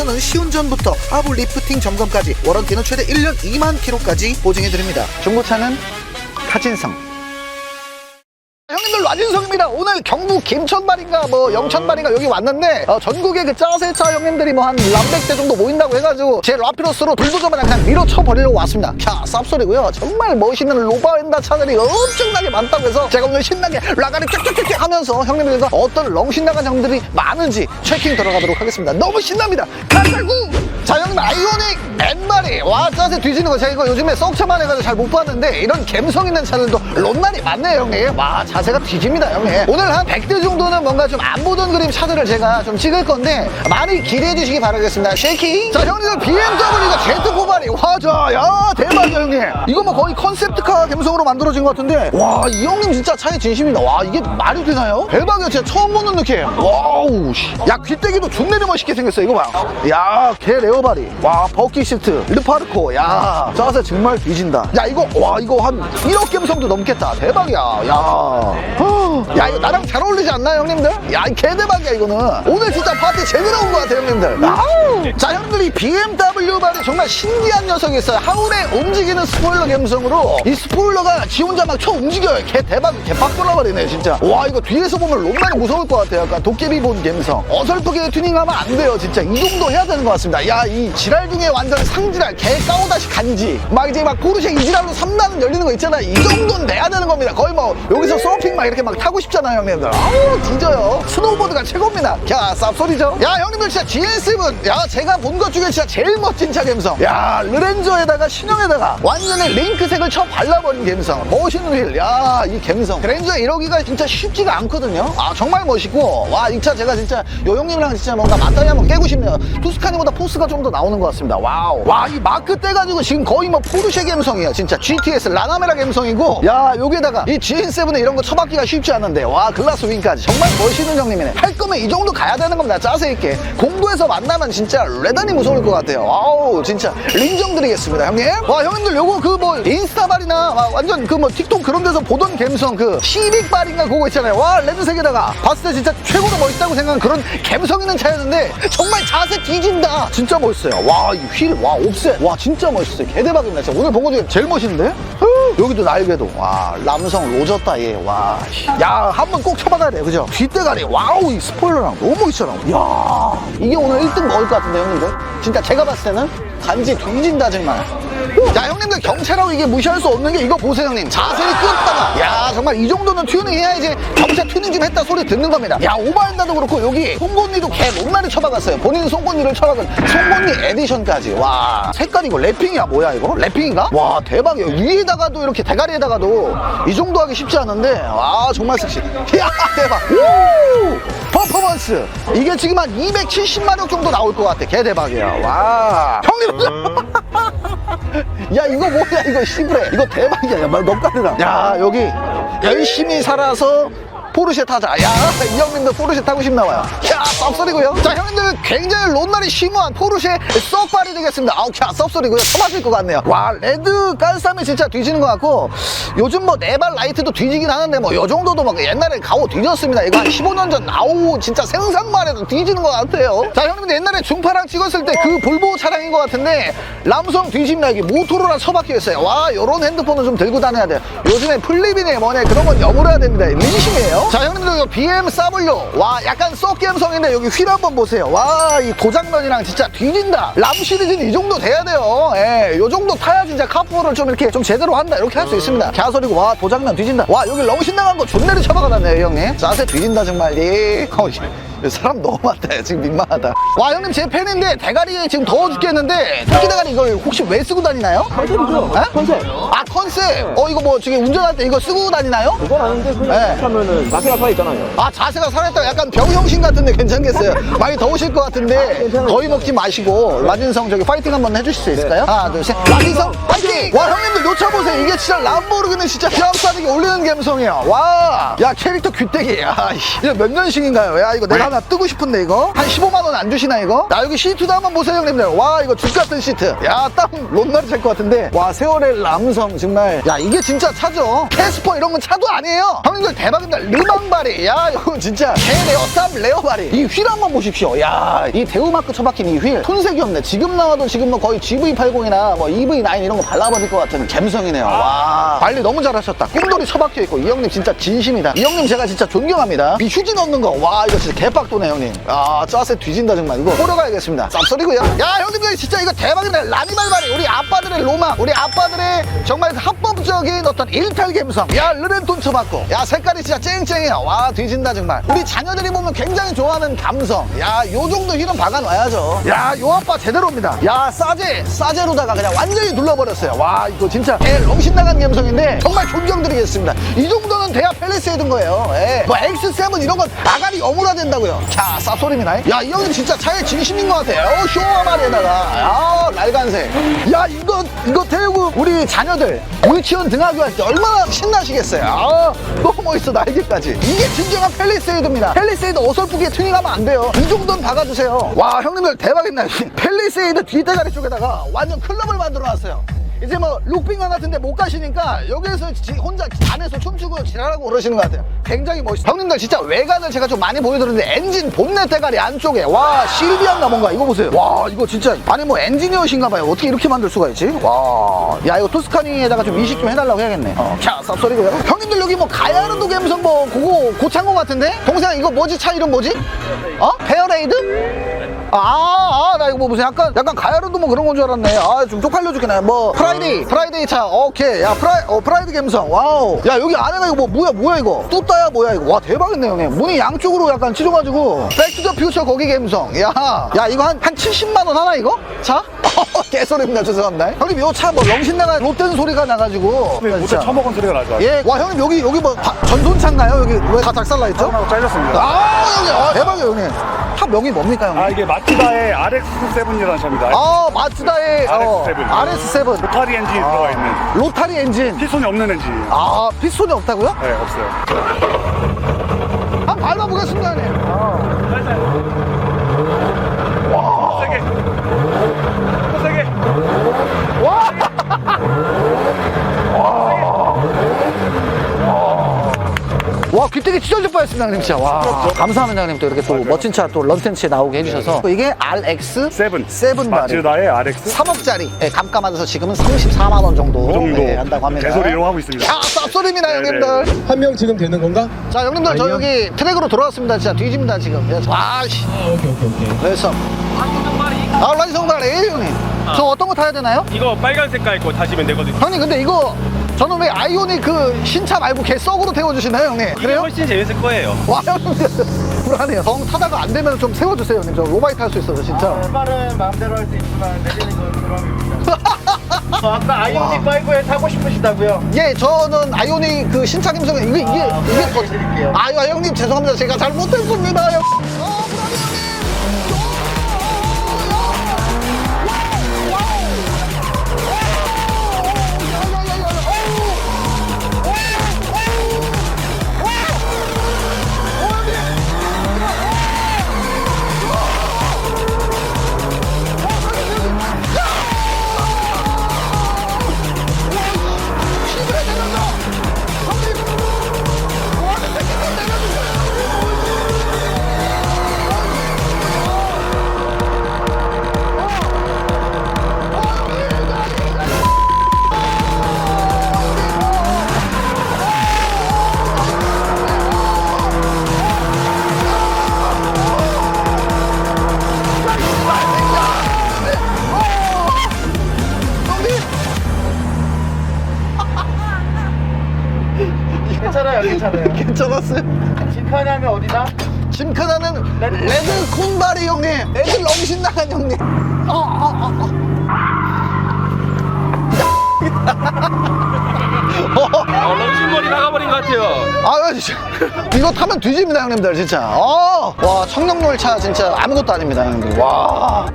중고차에서는 시운전부터 하부 리프팅 점검까지 워런티는 최대 1년 2만 킬로까지 보증해드립니다. 중고차는 타진성. 형님들 와진성입니다. 오늘 경북 김천발인가 뭐 영천발인가 여기 왔는데 어, 전국의 그 짜세차 형님들이 뭐 한 람백대 정도 모인다고 해가지고 제 라피로스로 불도저만 그냥 밀어쳐 버리려고 왔습니다. 캬 쌉소리고요. 정말 멋있는 로바엔다 차들이 엄청나게 많다고 해서 제가 오늘 신나게 라가리 쫙쫙쫙 하면서 형님들과 어떤 렁신나간 형들이 많은지 체킹 들어가도록 하겠습니다. 너무 신납니다. 가자구! 아이오닉 맨발이 와 짜세 뒤지는 거 제가 이거 요즘에 썩차만 해가지고 잘 못 봤는데 이런 감성 있는 차들도 롯날이 많네요 형님. 와 자세가 뒤집니다 형님. 오늘 한 100대 정도는 뭔가 좀 안 보던 그림 차들을 제가 좀 찍을 건데 많이 기대해 주시기 바라겠습니다. 쉐이킹. 자 형님들 BMW가 제트 고발이 와자 야 대박이야 형님. 이거 뭐 거의 컨셉트카 감성으로 만들어진 것 같은데. 와 이 형님 진짜 차에 진심이다. 와 이게 말이 되나요? 대박이야. 진짜 처음 보는 느낌. 와우 씨. 야 귀때기도 존내리 멋있게 생겼어. 이거 봐야개 레오바리 와 버키 시트. 르파르코 야. 자세 정말 뒤진다. 야 이거 와 이거 한 1억 감성도 넘겠다. 대박이야 야. 허. 야 이거 나랑 잘 어울리지 않나요 형님들? 야이 개대박이야 이거는. 오늘 진짜 파티 제대로 온 것 같아요 형님들. 아우. 자 형님들이 BMW 발이 정말 신기한 녀석이 있어요. 하울의 움직이는 스포일러 감성으로 이 스포일러가 지 혼자 막 쳐 움직여요. 개 대박 개빡 돌아버리네 진짜. 와 이거 뒤에서 보면 롬만이 무서울 것 같아요. 약간 도깨비 본 감성. 어설프게 튜닝하면 안 돼요 진짜. 이 정도 해야 되는 것 같습니다. 야이 지랄 중에 완전 상지랄 개 까오다시 간지. 막 이제 막 포르쉐 이지랄로 3단 열리는 거 있잖아. 이 정도는 내야 되는 겁니다. 거의 뭐 여기서 서핑 막 이렇게 막 타고 싶잖아요 형님들. 아우 뒤져요. 스노우보드가 최고입니다. 야 쌉소리죠? 야 형님들 진짜 GS7 야 제가 본 것 중에 진짜 제일 멋진 차 감성. 야 르렌저에다가 신형에다가 완전히 링크색을 쳐 발라버린 감성. 멋있는 휠 야 이 감성. 그랜저 1호기가 진짜 쉽지가 않거든요. 아 정말 멋있고. 와 이 차 제가 진짜 요 형님이랑 진짜 뭔가 맞다리 한번 깨고 싶네요. 투스카니보다 포스가 좀 더 나 오는 것 같습니다. 와우. 와 이 마크 떼가지고 지금 거의 뭐 포르쉐 감성이에요 진짜. GTS 라나메라 감성이고. 야 여기에다가 이 GN7에 이런 거 쳐박기가 쉽지 않은데. 와 글라스 윙까지. 정말 멋있는 형님이네. 할 거면 이 정도 가야 되는 겁니다. 짜세 있게. 공도에서 만나면 진짜 레단이 무서울 것 같아요. 아우 진짜. 린정 드리겠습니다 형님. 와 형님들 요거 그 뭐 인스타발이나 와, 완전 그 뭐 틱톡 그런 데서 보던 감성 그 시빅발인가 그거 있잖아요. 와 레드색에다가. 봤을 때 진짜 최고로 멋있다고 생각한 그런 감성 있는 차였는데 정말 자세 뒤진다. 진짜 멋있어요 와 이 휠 와 옵셋. 와 진짜 멋있어요. 개대박입니다. 진짜 오늘 본 거 중에 제일 멋있는데? 후, 여기도 날개도. 와 남성 로졌다 얘와야 한 번 꼭 쳐받아야 돼. 그죠? 뒷대가리. 와우 이 스포일러랑 너무 멋있잖아. 야 이게 오늘 1등 먹을 것 같은데 형님들? 진짜 제가 봤을 때는 단지 뒤진다 정말 야 형님들 경차라고 이게 무시할 수 없는 게 이거 보세요 형님. 자세히 끄었다가. 야 정말 이 정도는 튜닝 해야지 경차 튜닝 좀 했다 소리 듣는 겁니다. 야 오바한다도 그렇고 여기 송곳니도 개 못나게 쳐박았어요. 본인 송곳니를 쳐박은 송곳니 에디션까지. 와 색깔 이거 랩핑이야 뭐야 이거? 랩핑인가? 와 대박이야 위에다가도 이렇게 대가리에다가도 이 정도 하기 쉽지 않은데. 와 정말 섹시. 야 대박. 오 퍼포먼스. 이게 지금 한 270마력 정도 나올 것 같아. 개 대박이야. 와. 형님 야 이거 뭐야? 이거 시브레. 이거 대박이야. 너까지다 야 여기 열심히 살아서 포르쉐 타자. 야 이 형님들 포르쉐 타고 싶나 봐요 야 쌉소리고요. 자 형님들 굉장히 롯날이 심오한 포르쉐 썩발이 되겠습니다. 아우 야 쌉소리고요. 쳐맞을 것 같네요. 와 레드 깔쌈이 진짜 뒤지는 것 같고 요즘 뭐 네발 라이트도 뒤지긴 하는데 뭐 요 정도도 막 옛날에 가오 뒤졌습니다. 이거 한 15년 전 아우 진짜 생산만 해도 뒤지는 것 같아요. 자 형님들 옛날에 중파랑 찍었을 때 그 볼보 차량인 것 같은데 람성 뒤집나 여기 모토로라 처박혀 있어요. 와 요런 핸드폰은 좀 들고 다녀야 돼요. 요즘에 플립이네 뭐네 그런 건 여물어야 됩니다. 민심이에요. 자 형님들 이거 BM 싸블요 와 약간 썩기 감성 인데 여기 휠 한번 보세요. 와 이 도장면이랑 진짜 뒤진다. 람 시리즈는 이 정도 돼야 돼요. 예, 요 정도 타야 진짜 카푸어를 좀 이렇게 좀 제대로 한다. 이렇게 할 수 있습니다. 개소리고 와 도장면 뒤진다. 와 여기 렁신 나간 거 존내리 쳐박아놨네요 이 형님. 자세 뒤진다 정말. 예. 어이. 사람 너무 많다 지금 민망하다 와 형님 제 팬인데 대가리에 지금 더워 죽겠는데 토끼 대가리 이걸 혹시 왜 쓰고 다니나요? 컨셉이죠? 에? 컨셉. 아 컨셉 어 이거 뭐 지금 운전할 때 이거 쓰고 다니나요? 그건 아는데 그냥 네. 하면은 자세가 서 있잖아요. 아 자세가 살았다 약간 병형신 같은데 괜찮겠어요 많이 더우실 것 같은데 괜찮아요. 더위 먹지 마시고 라진성 저기 파이팅 한번 해주실 수 있을까요? 하나 둘셋 라진성 파이팅 와 형님들 요차 보세요 이게 진짜 람보르기는 진짜 기합사득이 올리는 감성이야 와야 캐릭터 귀때기 야 이거 몇 년식인가요 야 이거 내가 하나 뜨고 싶은데 이거? 한 15만 원 안 주시나 이거? 야 여기 시트도 한번 보세요 형님들. 와 이거 죽 같은 시트. 야땀 롯날이 찰것 같은데. 와 세월의 남성 정말. 야 이게 진짜 차죠? 캐스퍼 이런 건 차도 아니에요. 형님들 대박입니다. 르망바리 야 이거 진짜. 개레어 쌈 레어바리 이 휠 한번 보십시오. 야 이 대우마크 처박힌 이 휠. 손색이 없네. 지금 나와도 지금 뭐 거의 GV80이나 뭐 EV9 이런 거 발라버릴 것 같은 감성이네요. 와. 관리 너무 잘하셨다. 꿈돌이 처박혀 있고 이 형님 진짜 진심이다. 이 형님 제가 진짜 존경합니다. 이 휴지 넣는 거. 와 이거 진짜 개빡 도네 형님. 아 짜세 뒤진다 정말. 이거 보러 가야겠습니다. 쌉소리고요. 야 형님들 진짜 이거 대박이네 라니발바리 우리 아빠들의 로망. 우리 아빠들의 정말 합법적인 어떤 일탈 감성. 야 르렌톤 쳐받고. 야 색깔이 진짜 쨍쨍해요. 와 뒤진다 정말. 우리 자녀들이 보면 굉장히 좋아하는 감성. 야 요 정도 힐은 박아놔야죠. 야 요 아빠 제대로입니다. 야 싸제 싸제로다가 그냥 완전히 눌러버렸어요. 와 이거 진짜. 애 렁신 나간 감성인데 정말 존경드리겠습니다. 이 정도 는 돼야 펠리스해둔 거예요. 예. 뭐 X7 이런 건 아가리 어무라 된다고요. 자 쌉소리미나 야 이 형님 진짜 차에 진심인 것 같아 어 쇼마리에다가. 야 날간색. 야 이거 이거 태우고 우리 자녀들 유치원 등하교 할 때 얼마나 신나시겠어요. 아 너무 멋있어 날개까지. 이게 진정한 펠리세이드입니다. 펠리세이드 어설프게 튜닝하면 안 돼요. 이 정도는 박아주세요. 와 형님들 대박이네 펠리세이드 뒷대가리 쪽에다가 완전 클럽을 만들어 놨어요 이제 뭐 룩빙강 같은데 못 가시니까 여기에서 지- 혼자 안에서 춤추고 지랄하고 그러시는 것 같아요. 굉장히 멋있어요 형님들 진짜 외관을 제가 좀 많이 보여드렸는데 엔진 본넷 대가리 안쪽에 와 실비안가 뭔가 이거 보세요. 와 이거 진짜 아니 뭐 엔지니어신가 봐요. 어떻게 이렇게 만들 수가 있지? 와야 이거 토스카니에다가 좀 이식 좀 해달라고 해야겠네. 어, 자 쌉소리고요. 형님들 여기 뭐 가야르도 감성 뭐 그거 고창고 같은데? 동생 이거 뭐지? 차 이름 뭐지? 어? 페어레이드? 아, 아, 나 이거 뭐 무슨 약간, 약간 가야르도 뭐 그런 건 줄 알았네. 아, 좀 쪽팔려 죽겠네. 뭐, 프라이데이, 프라이데이 차. 오케이. 야, 프라이, 어, 프라이드 감성. 와우. 야, 여기 안에가 이거 뭐, 뭐야, 뭐야, 이거. 뚜따야, 뭐야, 이거. 와, 대박이네, 형님. 문이 양쪽으로 약간 찢어가지고. 백투더 퓨처 거기 감성. 야, 야, 이거 한, 한 70만 원 하나, 이거? 차? 개소리입니다. 죄송합니다. 형님, 이차 뭐, 렁신나가 롯된 소리가 나가지고. 모두 진짜. 처먹은 소리가 나죠. 예, 와, 형님, 여기, 여기 뭐, 다- 전손차인가요? 여기 왜 다 작살나 있죠? 하고 잘렸습니다. 아, 형님. 아, 대박이에요, 형님. 차 명이 뭡니까, 형님? 아 이게 마티다의 RX7이라는 차입니다. 아 마츠다의 어, RX7. RS7 로타리 엔진이 들어가 있는 로타리 엔진 피손이 없는 엔진이에요. 아 피스톤이 없다고요? 네 없어요. 한번 밟아보겠습니다 형님 세게. 더 세게. 와 귀때기 형님 진짜 와. 감사합니다 형님. 또 이렇게 또 멋진 차 또 런텐치에 나오게 해주셔서. 또 이게 RX 세븐. 7 바리. 마티다의 RX 3억짜리. 예, 감가받아서 지금은 34만 원 정도, 그 정도. 예, 한다고 합니다. 개소리 이용하고 있습니다. 야 쌉소리입니다 네, 형님들. 한 명 지금 되는 건가? 자 형님들 저 아니요. 여기 트랙으로 돌아왔습니다. 진짜 뒤집니다 지금. 예, 와씨. 아, 오케이, 오케이, 오케이. 그래서. 아 라지 성발이 형님. 저 어떤 거 타야 되나요? 이거 빨간 색깔 거 타시면 되거든요. 형님 근데 이거 저는 왜 아이오닉 그 신차 말고 개 썩으로 태워주시나요 형님? 이게 그래요? 훨씬 재밌을 거예요. 와 형님 불안해요 정 타다가 안 되면 좀 세워주세요 형님 저 로바이 탈수 있어서 진짜 출발은 마음대로 할 수 있지만 내리는 건. 어, 아까 아이오닉 5에 타고 싶으시다고요? 예 저는 아이오닉 그 신차 김성은 이게 이게 이게 더 드릴게요. 아유 아, 형님 죄송합니다 제가 잘못했습니다 형. 진칸이 하면 어디다? 짐크나는 레드 콘바리 형님 레드 렁신 나간 형님 어, 어, 어, 어. 어, 런신머리 나가버린 것 같아요. 아 진짜 이거 타면 뒤집니다 형님들 진짜 어. 와 청룡놀 차 진짜 아무것도 아닙니다 형님들 와